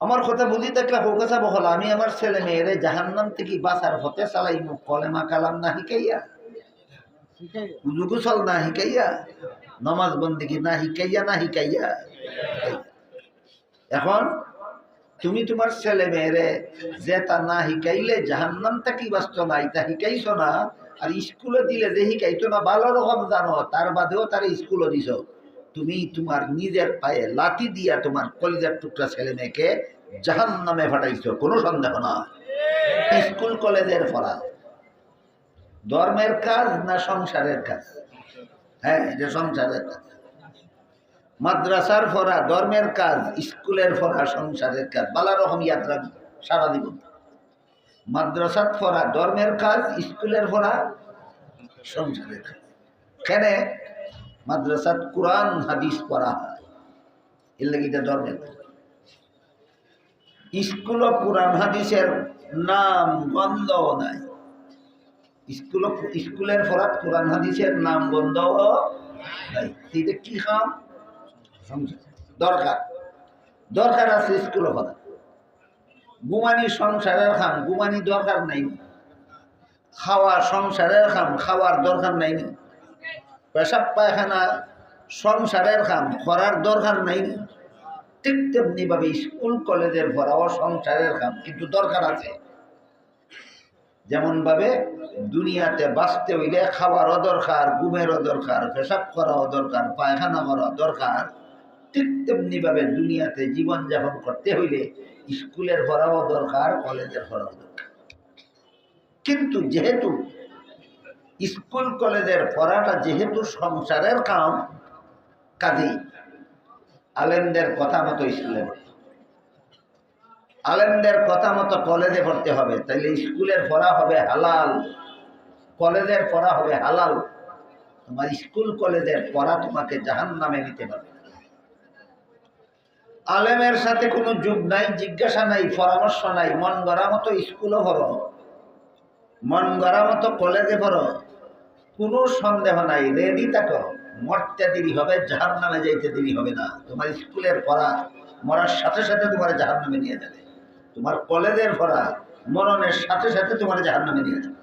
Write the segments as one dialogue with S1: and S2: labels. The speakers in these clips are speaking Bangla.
S1: আমার কথা বুঝি থাকলে হোকাসা বহল আমি আমার ছেলে মেয়েরে জাহান্নাম থেকে বাঁচার হতে চালাই মুখ কলেমা কালাম না হিকাইয়া উজু গোসল না হিকাইয়া নমাজ বন্দিগি না হিকাইয়া না হিকাইয়া এখন তুমি তোমার ছেলে মেয়েরে যে তা না হিকাইলে জাহান্নাম থেকে বাঁচত না, এটা হিকাইছ না? আর স্কুলে দিলে যে শিকাইতো না ভালো রকম জানো, তার বাদেও তার স্কুলও দিছ। তুমি তোমার নিজের পায়ে লাঠি দিয়া তোমার কলিজার টুকরা ছেলে মেয়েকে জাহান নামে ফাটাইছো কোনো সন্দেহ না। স্কুল, কলেজের পড়া ধর্মের কাজ না সংসারের কাজ? হ্যাঁ এটা সংসারের কাজ। মাদ্রাসার ফরা, ধর্মের কাজ, স্কুলের ফরা, সংসারের কাজ। বালা রকম ইয়াত্রা সারা দিব মাদ্রাসার ফরা, ধর্মের কাজ, স্কুলের ফরা, সংসারের কাজ। কেন? মাদ্রাসাত কোরআন হাদিস পড়া হয়। এর লাগে এটা ধর্মের স্কুল কোরআন হাদিসের নাম গন্ধ নাই। স্কুল স্কুলের ফরাত কোরআন হাদিসের নাম গন্ধ নাই। এটা কি খাম? দরকার। দরকার আছে স্কুল ফরাত গুমানি সংসারের খাম গুমানি দরকার নাই। খাওয়া সংসারের খাম খাওয়ার দরকার নাই। নি পেশাব পায়খানা, সংসারের খাম করার দরকার নাই। ঠিক তেমনি ভাবে স্কুল, কলেজের ভরাও সংসারের খাম কিন্তু দরকার আছে। যেমন ভাবে দুনিয়াতে বাঁচতে হইলে খাওয়ারও দরকার, ঘুমেরও দরকার, পেশাব করাও দরকার, পায়খানা করা দরকার। ঠিক তেমনি ভাবে দুনিয়াতে জীবনযাপন করতে হইলে স্কুলের ভরাও দরকার, কলেজের ভরাও দরকার। কিন্তু যেহেতু স্কুল কলেজের পড়াটা যেহেতু সংসারের কাম কাজেই আলেমদের কথা মতো স্কুলে আলেমদের কথা মতো কলেজে পড়তে হবে, তাইলে স্কুলের পড়া হবে হালাল। কলেজের পড়া হবে হালাল। তোমার স্কুল কলেজের পড়া তোমাকে জাহান নামে নিতে পারবে আলেমের সাথে কোনো যুগ নাই, জিজ্ঞাসা নাই, পরামর্শ নাই, মন গড়া মতো স্কুলও ভরো মন গড়া মতো কলেজে পড়ো। কোনো সন্দেহ নাই রেডি থাকো। মরতে দেরি হবে জাহার নামে যাইতে দেরি হবে না। তোমার স্কুলের পড়া মরার সাথে সাথে তোমার জাহার নামে নিয়ে যাবে। তোমার কলেজের পড়া মরণের সাথে সাথে তোমার জাহার নামে নিয়ে যাবে।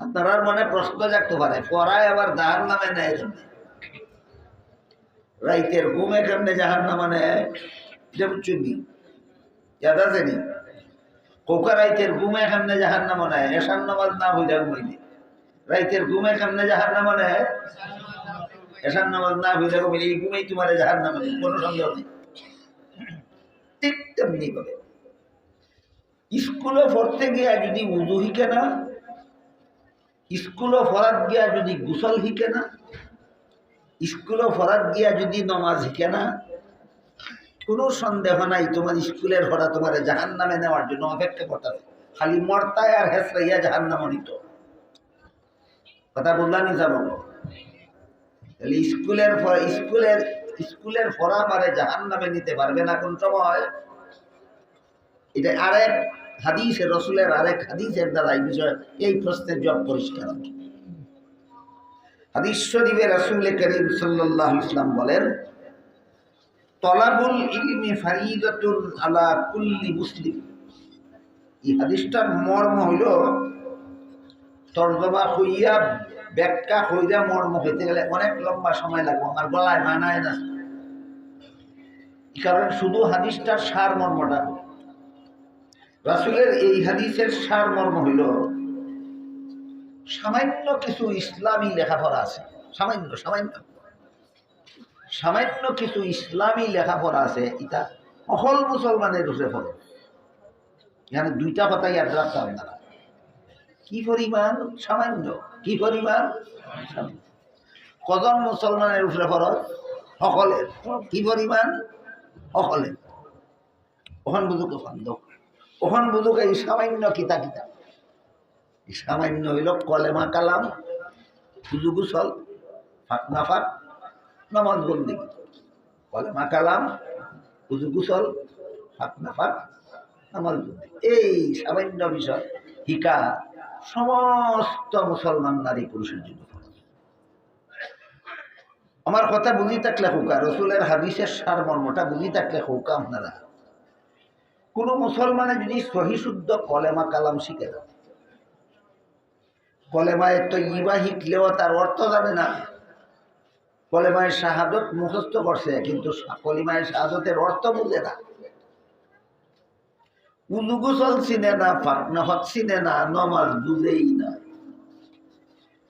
S1: আপনার মনে প্রশ্ন জাগতে পারে, পড়ায় আবার জাহার নামে নেয় কেমনে? রাইতের ঘুমে কেমনে জাহার নামে নেয় যেমন চুনি ইয়াদ আছে কোকা রাইতের ঘুমে কেমনে জাহার নামে নেয় এসার নামাজ না বুঝা ঘুমাইলে রাইতের ঘুমে কেমনে জাহার নামে নেয় এসার নামাজ না বুঝা ঘুমাইলে এই ঘুমেই তোমার জাহার নামে নেয় কোনো সন্দেহ নেই। ঠিক তেমনি ভাবে স্কুলে পড়তে গিয়া যদি উজু হিকে না, স্কুলে ফরাত গিয়া যদি গুসল হিকে না, স্কুলে ফরাত গিয়া যদি নমাজ হিকে না কোনো সন্দেহ নাই, তোমার স্কুলের ভরা তোমার জাহান নামে নেওয়ার জন্য অপেক্ষা করতে খালি মর্তায় আর হেসরাইয়া জাহান নাম নিত কথা বললানি যাব তাহলে স্কুলের স্কুলের স্কুলের ফরা মারে জাহান নামে নিতে পারবে না কোন সময়? এটা আরেক হাদিসের, রসুলের আরেক হাদিসের দ্বারা এই বিষয়ে এই প্রশ্নের জবাব পরিষ্কার হবে। হাদিস শরীফে রসুল করিম সাল্লাহ ইসলাম বলেন তলাবুল ইলমি ফারিদাতুন আলা কুল্লি মুসলিম। এই হাদিসটার মর্ম হইল, তর্জমা হইয়া, ব্যাখ্যা হইয়া মর্ম হইতে গেলে অনেক লম্বা সময় লাগবে, আমার গলায় মানায় না। কারণ শুধু হাদিসটার সার মর্মটা রাসুলের এই হাদিসের সার মর্ম হইল, সামান্য কিছু ইসলামী লেখাপড়া আছে, সামান্য সামান্য। সামান্য কিছু ইসলামী লেখাপড়া আছে, এটা অকল মুসলমানের রূপে পড়ে। এখানে দুইটা কথাই আর রাখতাম না। কি পরিমাণ? সামান্য। কি পরিমাণ? কজন মুসলমানের উপরে খরচ সকলের। কি পরিমাণ? সকলের। ওখান বুঝুক ওখান ওখান বুঝুক এই সামান্য কিতা কিতা। সামান্য হইল কলেমা কালাম গুসল ফাঁক না ফাঁক নামাজ বন্দি কলেমা কালাম উজু গুসল ফাঁক না ফাঁক নামাজ বন্দি এই সামান্য বিষয়, হিকা, সমস্ত মুসলমান নারী পুরুষের জন্য আমার কথা বুঝি থাকলে হোকা, রসুলের হাদিসের সারমর্মটা বুঝি থাকলে হোকা আপনারা। কোনো মুসলমানে যদি সহি শুদ্ধ কলেমা কালাম শিখে না কলেমায় তো ইবা শিখলেও তার অর্থ জানে না। কলেমায় শাহাদত মুখস্থ করছে, কিন্তু কলিমায় শাহাদতের অর্থ বুঝে না। উলুগুসল চিনে না ফাটনাফত চিনে না, নমাজ বুঝেই না।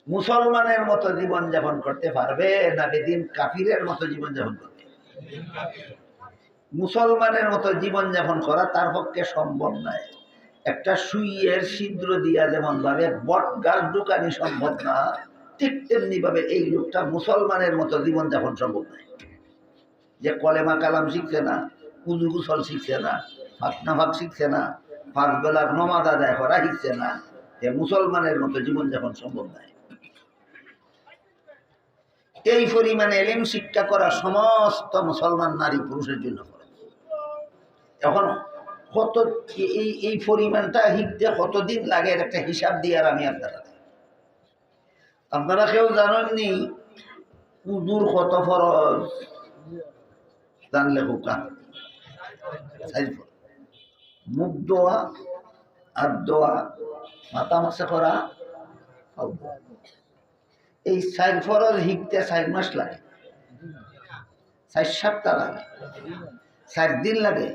S1: মুসলমানের মতো জীবন যাপন করতে পারবে না বেদিন কাফিরের মতো জীবন যাপন করতে? মুসলমানের মতো জীবন যাপন করা তার পক্ষে সম্ভব নয়। একটা সুইয়ের ছিদ্র দিয়া যেমন ভাবে বট গাছ ঢুকানি সম্ভব না। ঠিক তেমনি ভাবে এই লোকটা মুসলমানের মতো জীবন যাপন সম্ভব নয়। যে কলেমা কালাম শিখছে না, উজু গুসল শিখছে না, ফাতনা ভাগ শিখছে না, পাঁচ বেলার নমাজ আদায় করা শিখছে না এ মুসলমানের মতো জীবন যাপন সম্ভব নয়। এই পরিমাণে এলিম শিক্ষা করা সমস্ত মুসলমান নারী পুরুষের জন্য করে এখন কত এই এই পরিমাণটা শিখতে কতদিন লাগে একটা হিসাব দিয়ে আর আমি আপনারা আপনারা কেউ জানেননি? উদুর কত ফরজ? জানলে হুকা মুখ দোয়া আর দোয়া, মাথা মাসে করা এই চার ফরজ শিখতে চার মাস লাগে। চার সপ্তাহ লাগে। চার দিন লাগে।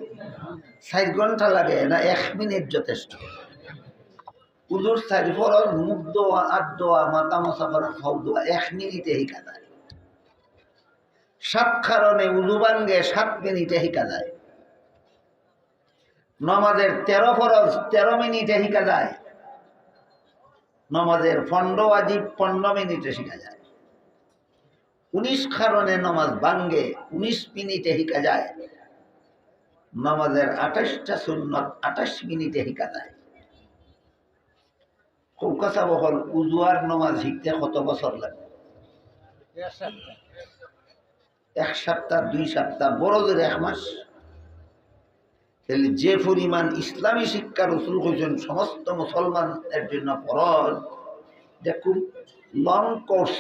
S1: চার ঘণ্টা লাগে না, এক মিনিট যথেষ্ট। উজুর চার ফরজ মুখ দোয়া আর দোয়া মাথা মশা করা খাও দোয়া, এক মিনিটে শিখা যায়। সাত কারণে উজু ভাঙ্গে সাত মিনিটে শিখা যায়। নমাজের তেরো ফরজ, তেরো মিনিটে শিখা যায়। নমাজের পনেরো আজিব পনেরো মিনিটে শিখা যায়। উনিশ কারণে নমাজ ভাঙ্গে, উনিশ মিনিটে শিখা যায়। নমাজের আঠাশটা সুন্নত আঠাশ মিনিটে শিখা যায়। কলকাতা বহল উজুয়ার নমাজ শিখতে কত বছর লাগে? এক সপ্তাহ। দুই সপ্তাহ বড়দের এক মাস। তাহলে যে পরিমাণ ইসলামী শিক্ষা রসুল হয়েছেন সমস্ত মুসলমানের জন্য ফরজ দেখুন লং কোর্স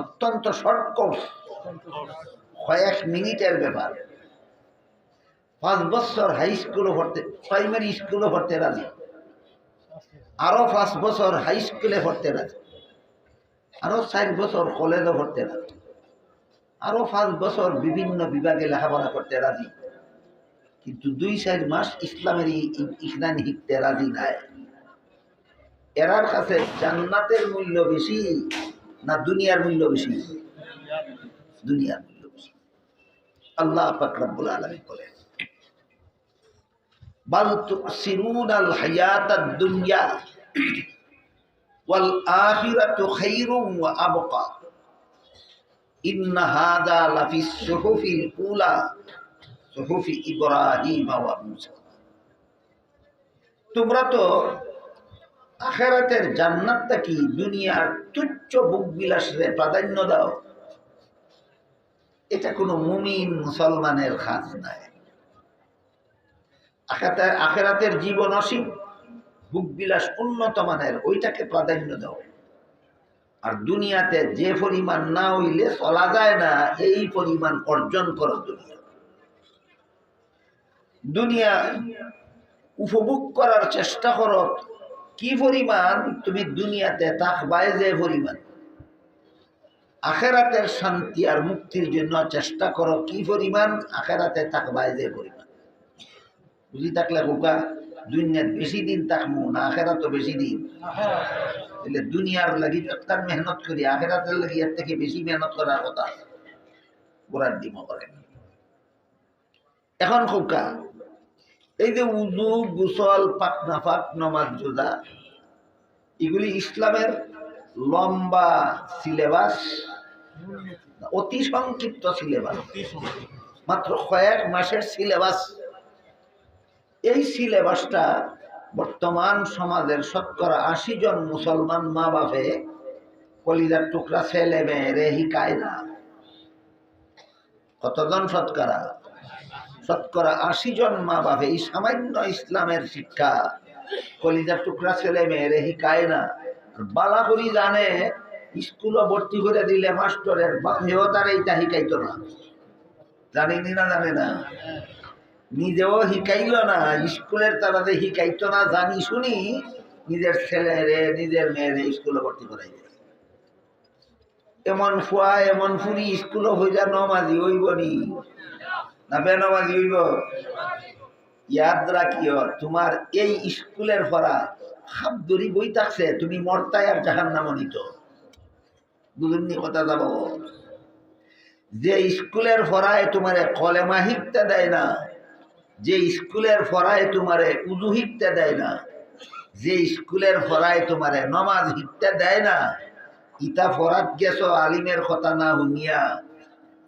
S1: অত্যন্ত শর্ট কোর্স কয়েক মিনিটের ব্যাপার। পাঁচ বছর হাই স্কুলও পড়তে প্রাইমারি স্কুলও পড়তে রাজি আরও পাঁচ বছর হাই স্কুলে পড়তে রাজি আরও চার বছর কলেজও পড়তে রাজি আরও পাঁচ বছর বিভিন্ন বিভাগে লেখাপড়া করতে রাজি। কিন্তু দুই চার মাস ইসলামের ইসলাম শিখতে রাজি নাই। এরার কাছে জান্নাতের মূল্য বেশি না দুনিয়ার মূল্য বেশি? দুনিয়ার মূল্য বেশি। আল্লাহ ফাকরাবুল আলমী বলে তোমরা তো আখেরাতের জান্নাতটা কি দুনিয়ার তুচ্ছ বুক বিলাসে প্রাধান্য দাও? এটা কোনো মুমিন মুসলমানের খাস নাই আখেরাতের জীবন অসীম। বুক বিলাস উন্নত মানের, ওইটাকে প্রাধান্য দাও। আর দুনিয়াতে যে পরিমাণ না হইলে চলা যায় না, এই পরিমাণ অর্জন করো দুনিয়া। দুনিয়া উপভোগ করার চেষ্টা করো, কি পরিমাণ? তুমি দুনিয়াতে থাকবাই যে পরিমাণ। আখেরাতের শান্তি আর মুক্তির জন্য চেষ্টা করো, কি পরিমাণ? আখেরাতে থাকবাই যে পরিমাণ। বুঝি থাকলে কোকা দুনিয়ার বেশি দিন থাকব না আখেরা তো বেশি দিন। তাহলে দুনিয়ার লাগি যত্তার মেহনত করি, আখেরাতের লাগি এর থেকে বেশি মেহনত করার কথা গোড়ার ডিম করে এখন খোকা এই যে উজু, গুসল, পাক নাফাক, নমাজ জোদা এগুলি ইসলামের লম্বা সিলেবাস, অতি সংক্ষিপ্ত সিলেবাস। মাত্র কয়েক মাসের সিলেবাস। এই সিলেবাসটা বর্তমান সমাজের শতকরা আশি জন মুসলমান মা বাপে কলিদার টুকরা ছেলে মেয়েরে হিকায় না। কতজন শতকরা? শতকরা আশি জন মা বাপে এই সামান্য ইসলামের শিক্ষা কলিজার টুকরা ছেলে মেয়েরে হিকায় না। বালা করি জানে, স্কুলও ভর্তি করে দিলে মাস্টরের বাপেও তার এইটা শিকাইতো না। জানেনি না জানে না? নিজেও শিকাইল না, স্কুলের তারাতে শিকাইতো না, জানি শুনি নিজের ছেলেরে, নিজের মেয়েরে স্কুলে ভর্তি করাই এমন ফুয়া, এমন ফুরি স্কুলও হয়ে যা নমাজি হইব নি। না বে নমাজি হইব? ইয়াদ রাখিও, তোমার এই স্কুলের পড়া হাত ধরি বই থাকছে, তুমি মর্তায় আর জাহান নাম নিত বুঝুননি কথা যাব। যে স্কুলের পড়ায় তোমারে কলেমা শিখতে দেয় না যে স্কুলের পড়ায় তোমারে উজু শিখতে দেয় না, যে স্কুলের পড়ায় তোমারে নমাজ শিখতে দেয় না ইটা ফরাত গেছো আলিমের কথা না শুনিয়া,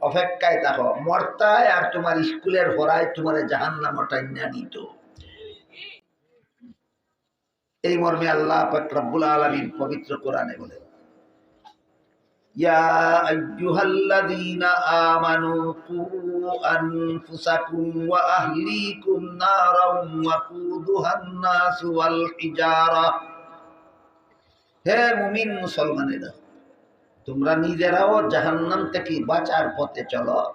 S1: অপেক্ষায় থাকো, মর্তায় আর তোমার স্কুলের পড়ায় তোমার জাহান নামটা নিত এই মর্মে আল্লাহ পাক রব্বুল আলামিন পবিত্র কোরআনে বলে তোমরা নিজেরাও জাহান্নাম থেকে বাঁচার পথে চলো।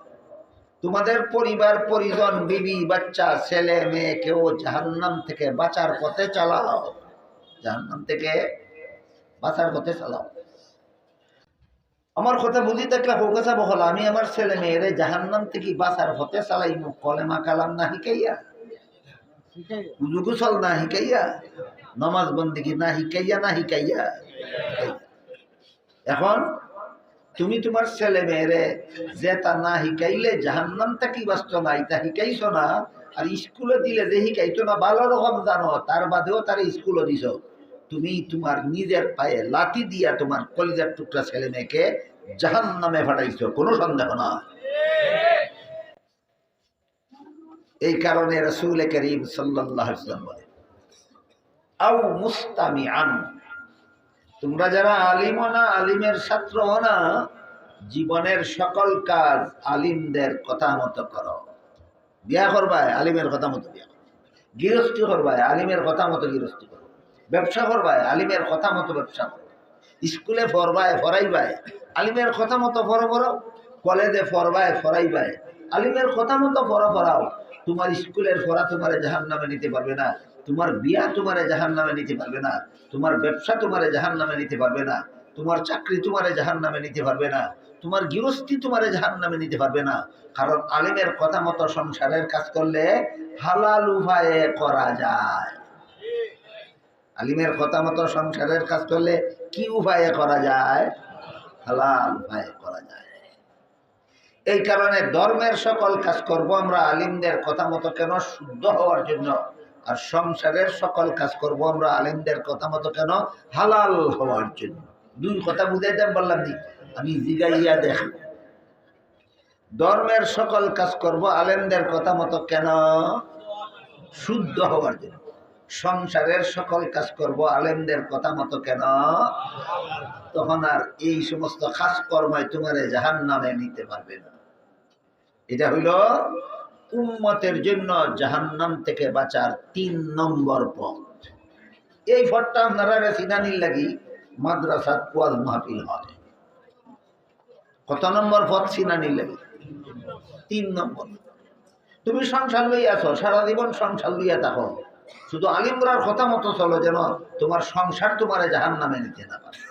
S1: তোমাদের পরিবার, পরিজন, বিবি, বাচ্চা, ছেলে মেয়েকেও জাহান্নাম থেকে বাঁচার পথে চালাও। জাহান্নাম থেকে বাঁচার পথে চালাও। আমার কথা বুঝি থাকলে হোকাছা বহল, আমি আমার ছেলে মেয়েরে জাহান্নাম থেকে বাঁচার পথে চালাই কলেমা কালাম না শিখাইয়া? উজু গুসল না শিখাইয়া? নমাজ বন্দিগি না শিখাইয়া না শিখাইয়া? এখন তুমি তোমার ছেলে মেয়েরে যে তা না শিকাইলে জাহান্নাম থাকি বাঁচত না, এটা শিকাইছ না, আর স্কুলে দিলে যে শিকাইতো না ভালো রকম জানো, তার বাদেও তার স্কুলে দিছ। তুমি তোমার নিজের পায়ে লাঠি দিয়া তোমার কলিজার টুকরা ছেলে মেয়েকে জাহান নামে ফাটাইছ, কোনো সন্দেহ না এই কারণে রসুল করিম সাল্লাহ বলে আউ মুস্তামি আন তোমরা যারা আলিম না, আলিমের ছাত্র না, জীবনের সকল কাজ আলিমদের কথা মতো করো। বিয়া করবায় আলিমের কথা মতো বিয়া গৃহস্থী করবায় আলিমের কথা মতো গৃহস্থী করো। ব্যবসা করবায় আলিমের কথা মতো ব্যবসা করো। স্কুলে ফরবায় ফরাইবায় আলিমের কথা মতো ফর ফরাও কলেজে ফরবায় ফরাইবায় আলিমের কথা মতো ফর ফরাও তোমার স্কুলের ফরা তোমার জাহান নামে নিতে পারবে না। তোমার বিয়া তোমারে জাহান নামে নিতে পারবে না। তোমার ব্যবসা তোমারে জাহান নামে নিতে পারবে না। তোমার চাকরি তোমারে জাহান নামে নিতে পারবে না। তোমার গৃহস্থী তোমারে জাহান নামে নিতে পারবে না। কারণ আলিমের কথা মতো সংসারের কাজ করলে হালাল উপায়ে করা যায়। আলিমের কথা মতো সংসারের কাজ করলে কি উপায়ে করা যায়? হালাল উপায়ে করা যায়। এই কারণে ধর্মের সকল কাজ করব আমরা, আলিমদের কথা মতো কেন শুদ্ধ হওয়ার জন্য? আর সংসারের সকল কাজ করব আমরা, আলিমদের কথা মতো কেন হালাল হওয়ার জন্য? দুই কথা বুঝাইতে বললাম নি? আমি জিগাইয়া দেখ ধর্মের সকল কাজ করব, আলেমদের কথা মতো কেন শুদ্ধ হওয়ার জন্য? সংসারের সকল কাজ করব, আলেমদের কথা মতো কেন? তখন আর এই সমস্ত কাজ কর্মায় তোমারে জাহান নামে নিতে পারবে না। এটা হইল উম্মতের জন্য জাহান্নাম থেকে বাঁচার তিন নম্বর পথ। এই পথটা আপনারা সিনানির লাগি মাদ্রাসাত ওয়াজ মাহফিল হয় কত নম্বর পথ সিনানির লাগি? তিন নম্বর। তুমি সংসার লইয়াছ সারা জীবন সংসার লইয়া থাকো। শুধু আলিমরার কথা মতো চলো যেন তোমার সংসার তোমার জাহান নামে নিতে না পারে।